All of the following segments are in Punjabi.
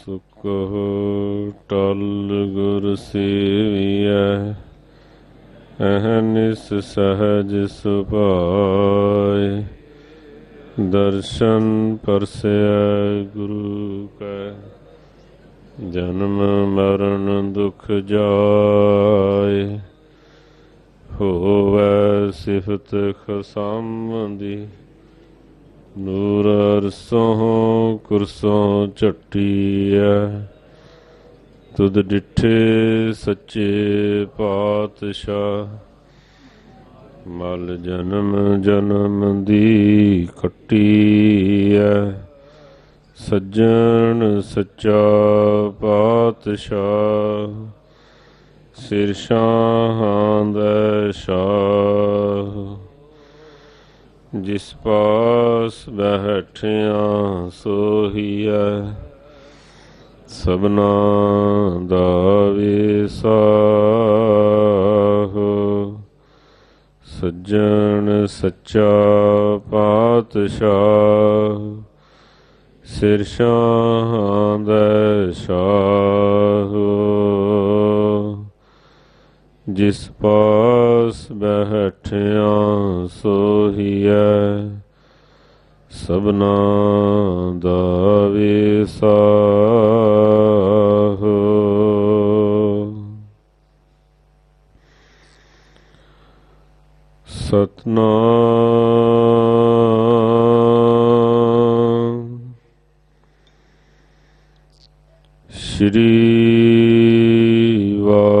ਸੁਖ ਟਲ ਗੁਰ ਸੇਵੀਐ ਅਹਨਿਸ ਸਹਜ ਸੁਭਾਏ। ਦਰਸ਼ਨ ਪਰਸੈ ਗੁਰੂ ਕੈ, ਜਨਮ ਮਰਨ ਦੁਖ ਜਾਏ। ਹੋਵੈ ਸਿਫਤ ਖਸੰਦੀ ਨੂਰ ਅਰਸੋਂ ਕੁਰਸੋਂ ਝਟੀਐ, ਤੁਧ ਡਿਠੇ ਸੱਚੇ ਪਾਤਸ਼ਾਹ। ਮਲ ਜਨਮ ਜਨਮ ਦੀ ਕੱਟੀਐ, ਸੱਜਣ ਸੱਚਾ ਪਾਤਸ਼ਾਹ। ਸਿਰ ਸ਼ਾਹਾਂ ਦਾ ਸ਼ਾਹ। ਜਿਸ ਪਾਸ ਬੈਠਿਆ ਸੋਹੀਐ, ਸਭਨਾ ਦਾ ਵਿਸਾਹ ਸੱਜਣ ਸੱਚਾ ਪਾਤਸ਼ਾਹ ਸਿਰ ਸ਼ਾਹਾਂ ਦਾ ਸ਼ਾਹ। ਜਿਸ ਪਾਸ ਬੈਠਿਆ ਸੋਹੀਐ ਸਭਨਾ ਦਾ ਵਿਸਾਹ ਸਤਨਾਮ। ਸ਼੍ਰੀ ਵਾਹਿਗੁਰੂ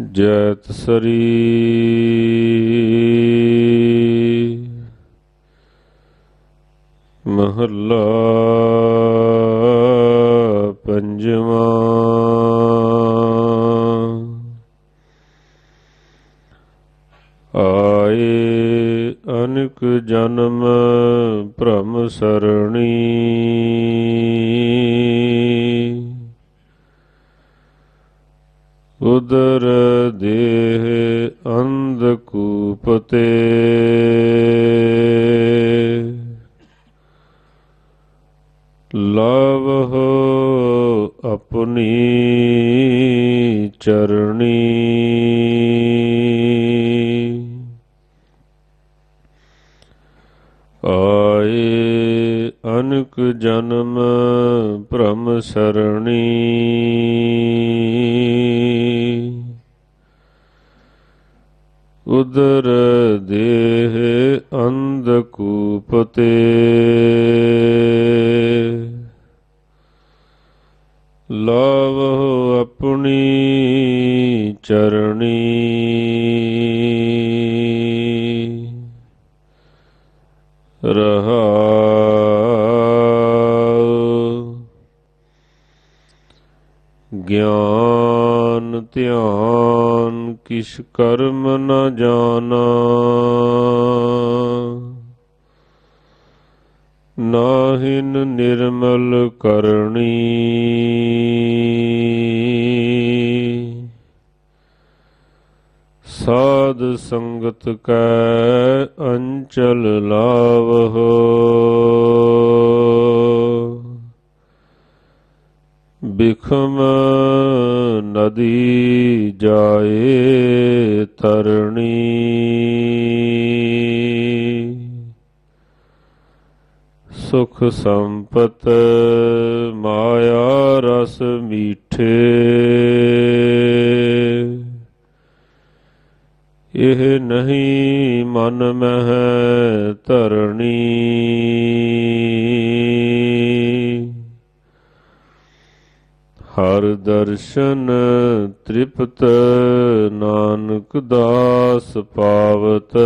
ਜੈਤ ਸਰੀ। ਮਹੱਲਾ ਪੰਜਵਾਂ। ਆਏ ਅਨਕ ਜਨਮ ਭ੍ਰਮ ਸਰਣੀ। ਉਦਰ ਲਵ ਹੋ ਆਪਣੀ ਚਰਣੀ। ਆਏ ਅਨਕ ਜਨਮ ਭ੍ਰਮ ਸਰਣੀ। ਉਦਰ ਦੇਹ ਅੰਧ ਕੂਪਤੇ। ਲਾਵ ਆਪਣੀ ਚਰਣੀ। ਰਹਾ ਗਿਆਨ ਧਿਆਨ ਕਿਛ ਕਰਮ ਨ ਜਾਣਾ। ਨਾਹਿਨ ਨਿਰਮਲ ਕਰਣੀ। ਸਾਧ ਸੰਗਤ ਕੈ ਅੰਚਲ ਲਾਵਹੁ। ਬਿਖਮ ਨਦੀ ਜਾਏ ਤਰਣੀ। ਸੁਖ ਸੰਪਤ ਮਾਇਆ ਰਸ ਮੀਠੇ। ਇਹ ਨਹੀਂ ਮਨ ਮਹਿ ਧਰਣੀ। ਹਰ ਦਰਸ਼ਨ ਤ੍ਰਿਪਤ ਨਾਨਕ ਦਾਸ ਪਾਵਤ।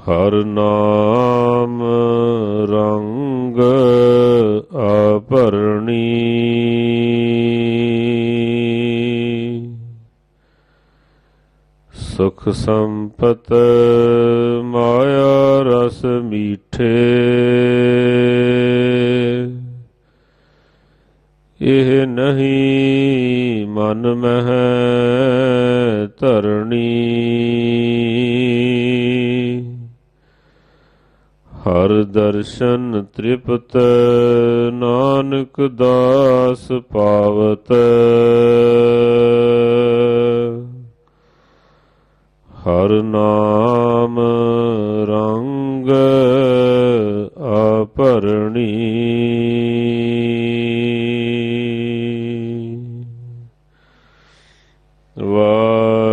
ਹਰ ਨਾਮ ਰੰਗ ਆਪਰਣੀ ਸੁਖ ਸੰਪਤ ਮਾਇਆ ਰਸ ਮੀਠੇ। ਇਹ ਨਹੀਂ ਮਨ ਮਹਿ ਧਰਣੀ। ਹਰ ਦਰਸ਼ਨ ਤ੍ਰਿਪਤ ਨਾਨਕ ਦਾਸ ਪਾਵਤ। ਹਰ ਨਾਮ ਰੰਗ ਆਪਰਣੀ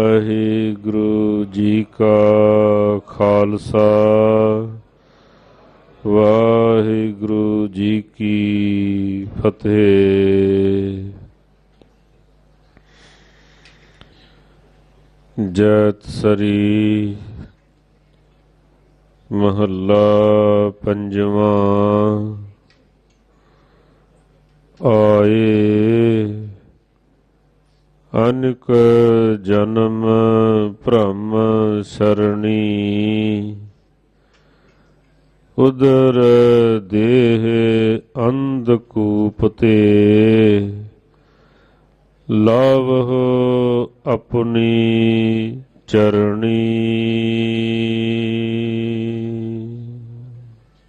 ਵਾਹਿਗੁਰੂ ਜੀ ਕਾ ਖਾਲਸਾ। ਫਤਿਹ ਜੈਤ ਸਰੀ ਮਹੱਲਾ ਪੰਜਵਾਂ। ਆਏ ਅਨਕ ਜਨਮ ਭ੍ਰਮ ਸਰਣੀ। ਉਦਰ ਦੇਹ ਅੰਧਕੂਪ ਤੇ ਲਾਵਹੁ ਆਪਣੀ ਚਰਣੀ।